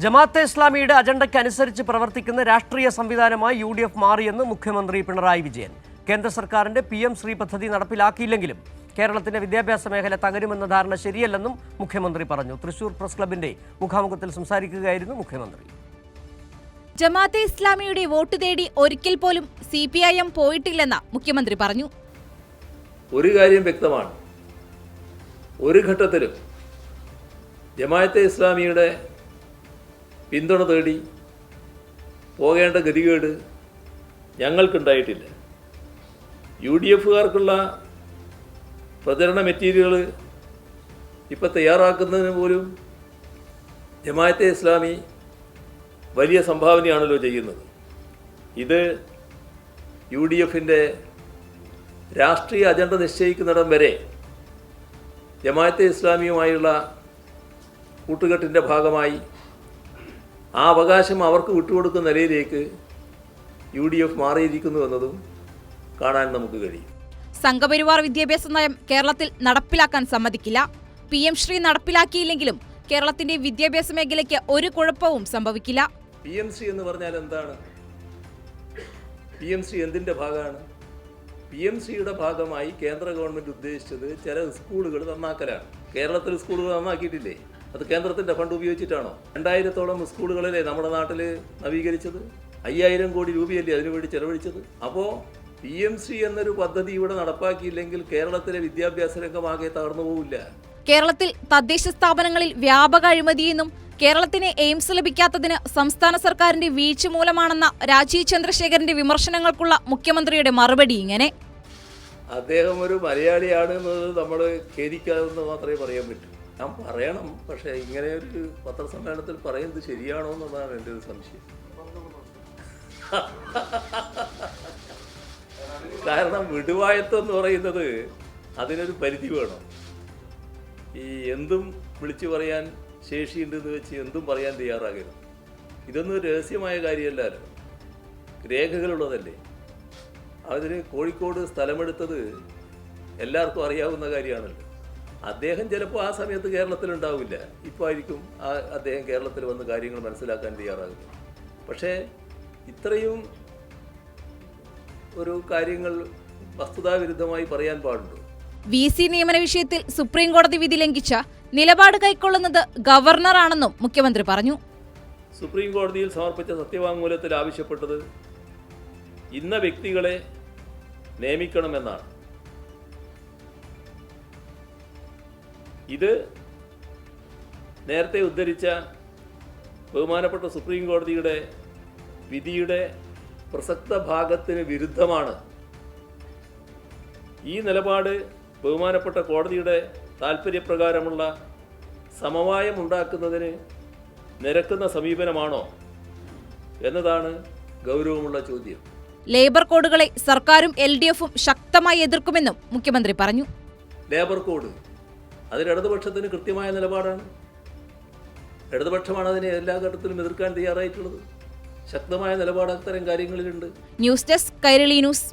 ജമാഅത്തെ ഇസ്ലാമിയുടെ അജണ്ടയ്ക്ക് അനുസരിച്ച് പ്രവർത്തിക്കുന്ന രാഷ്ട്രീയ സംവിധാനമായി യു ഡി എഫ് മാറിയെന്ന് മുഖ്യമന്ത്രി പിണറായി വിജയൻ. കേന്ദ്ര സർക്കാരിന്റെ പി എം ശ്രീ പദ്ധതി നടപ്പിലാക്കിയില്ലെങ്കിലും കേരളത്തിന്റെ വിദ്യാഭ്യാസ മേഖല തകരുമെന്ന ധാരണ ശരിയല്ലെന്നും മുഖ്യമന്ത്രി പറഞ്ഞു. തൃശൂർ പ്രസ് ക്ലബിന്റെ മുഖാമുഖത്തിൽ സംസാരിക്കുകയായിരുന്നു മുഖ്യമന്ത്രി. ജമാഅത്തെ ഇസ്ലാമിയുടെ വോട്ട് തേടി ഒരിക്കൽ പോലും സി പി ഐ എം പോയിട്ടില്ലെന്ന് മുഖ്യമന്ത്രി പറഞ്ഞു. ഒരു കാര്യം വ്യക്തമാണ്. ഒരു ഘട്ടത്തിലും ജമാഅത്തെ ഇസ്ലാമിയുടെ പിന്തുണ തേടി പോകേണ്ട ഗതികേട് ഞങ്ങൾക്കുണ്ടായിട്ടില്ല. യു ഡി എഫുകാർക്കുള്ള പ്രചരണ മെറ്റീരിയൽ ഇപ്പം തയ്യാറാക്കുന്നതിന് പോലും ജമാഅത്തെ ഇസ്ലാമി വലിയ സംഭാവനയാണല്ലോ ചെയ്യുന്നത്. ഇത് യു ഡി എഫിന്റെ രാഷ്ട്രീയ അജണ്ട നിശ്ചയിക്കുന്നിടം വരെ ജമാഅത്തെ ഇസ്ലാമിയുമായുള്ള കൂട്ടുകെട്ടിന്റെ ഭാഗമായി ആ അവകാശം അവർക്ക് വിട്ടുകൊടുക്കുന്ന നിലയിലേക്ക് യു ഡി എഫ് മാറിയിരിക്കുന്നു എന്നതും കാണാൻ നമുക്ക് കഴിയും. സംഘപരിവാർ വിദ്യാഭ്യാസ നയം കേരളത്തിൽ നടപ്പിലാക്കാൻ സമ്മതിക്കില്ല. പി എം ശ്രീ നടപ്പിലാക്കിയില്ലെങ്കിലും കേരളത്തിന്റെ വിദ്യാഭ്യാസ മേഖലയ്ക്ക് ഒരു കുഴപ്പവും സംഭവിക്കില്ല. പി എം സി എന്ന് പറഞ്ഞാൽ എന്താണ്? പി എം സി എന്തിന്റെ ഭാഗമാണ്? പി എം സിയുടെ ഭാഗമായി കേന്ദ്ര ഗവൺമെന്റ് ഉദ്ദേശിച്ചത് ചില സ്കൂളുകൾ നന്നാക്കലാണ്. കേരളത്തിൽ സ്കൂളുകൾ നന്നാക്കിയിട്ടില്ലേ? അത് കേന്ദ്രത്തിന്റെ ഫണ്ട് ഉപയോഗിച്ചിട്ടാണോ? രണ്ടായിരത്തോളം സ്കൂളുകളിലെ നമ്മുടെ നാട്ടിൽ നവീകരിച്ചത്. അയ്യായിരം കോടി രൂപയല്ലേ അതിനുവേണ്ടി ചെലവഴിച്ചത്. അപ്പോൾ പി എം സി എന്നൊരു പദ്ധതി ഇവിടെ നടപ്പാക്കിയില്ലെങ്കിൽ കേരളത്തിലെ വിദ്യാഭ്യാസ രംഗമാകെ തകർന്നു പോവില്ല. കേരളത്തിൽ തദ്ദേശ സ്ഥാപനങ്ങളിൽ വ്യാപക അഴിമതിയെന്നും കേരളത്തിന് എയിംസ് ലഭിക്കാത്തതിന് സംസ്ഥാന സർക്കാരിന്റെ വീഴ്ച മൂലമാണെന്ന രാജീവ് ചന്ദ്രശേഖരന്റെ വിമർശനങ്ങൾക്കുള്ള മുഖ്യമന്ത്രിയുടെ മറുപടി ഇങ്ങനെ. അദ്ദേഹം ഒരു മലയാളിയാണ് എന്നത് നമ്മൾ ഖേദിക്കാതെ മാത്രമേ പറയാൻ പറ്റൂ. ഞാൻ പറയണം പക്ഷേ ഇങ്ങനെ ഒരു പത്രസമ്മേളനത്തിൽ പറയുന്നത് ശരിയാണോ എന്നുള്ളതാണ് എന്റെ ഒരു സംശയം. കാരണം വിടുവായത്വം എന്ന് പറയുന്നത് അതിനൊരു പരിധി വേണം. ഈ എന്തും വിളിച്ചു പറയാൻ ശേഷിയുണ്ടെന്ന് വെച്ച് എന്തും പറയാൻ തയ്യാറാകരുത്. ഇതൊന്നും രഹസ്യമായ കാര്യമല്ലല്ലോ. രേഖകളുള്ളതല്ലേ. അതിന് കോഴിക്കോട് സ്ഥലമെടുത്തത് എല്ലാവർക്കും അറിയാവുന്ന കാര്യമാണല്ലോ. അദ്ദേഹം ചിലപ്പോൾ ആ സമയത്ത് കേരളത്തിൽ ഉണ്ടാവില്ല ഇപ്പോൾ ആയിരിക്കും ആ അദ്ദേഹം കേരളത്തിൽ വന്ന് കാര്യങ്ങൾ മനസ്സിലാക്കാൻ തയ്യാറാകുന്നത്. പക്ഷേ ഇത്രയും ഒരു കാര്യങ്ങൾ വസ്തുതാവിരുദ്ധമായി പറയാൻ പാടുണ്ടോ? വി സി നിയമന വിഷയത്തിൽ സുപ്രീം കോടതി വിധി ലംഘിച്ച നിലപാട് കൈക്കൊള്ളുന്നത് ഗവർണറാണെന്നും മുഖ്യമന്ത്രി പറഞ്ഞു. സുപ്രീം കോടതിയിൽ സമർപ്പിച്ച സത്യവാങ്മൂലത്തിൽ ആവശ്യപ്പെട്ടത് ഇന്ന വ്യക്തികളെ നിയമിക്കണമെന്നാണ്. ഇത് നേരത്തെ ഉദ്ധരിച്ച ബഹുമാനപ്പെട്ട സുപ്രീം കോടതിയുടെ വിധിയുടെ പ്രസക്ത ഭാഗത്തിന് വിരുദ്ധമാണ് ഈ നിലപാട് ബഹുമാനപ്പെട്ട കോടതിയുടെ താൽപ്പര്യപ്രകാരമുള്ള സമവായം ഉണ്ടാക്കുന്നതിന് നിരക്കുന്ന സമീപനമാണോ എന്നതാണ് ഗൗരവമുള്ള ചോദ്യം. ലേബർ കോഡുകളെ സർക്കാരും എൽ ഡി എഫും ശക്തമായി എതിർക്കുമെന്നും മുഖ്യമന്ത്രി പറഞ്ഞു. ലേബർ കോഡ് അതിൽ ഇടതുപക്ഷത്തിന് കൃത്യമായ നിലപാടാണ്. ഇടതുപക്ഷമാണ് അതിനെ എല്ലാ ഘട്ടത്തിലും എതിർക്കാൻ തയ്യാറായിട്ടുള്ളത്. ശക്തമായ നിലപാട് അത്തരം കാര്യങ്ങളിലുണ്ട്. News desk Kairali news.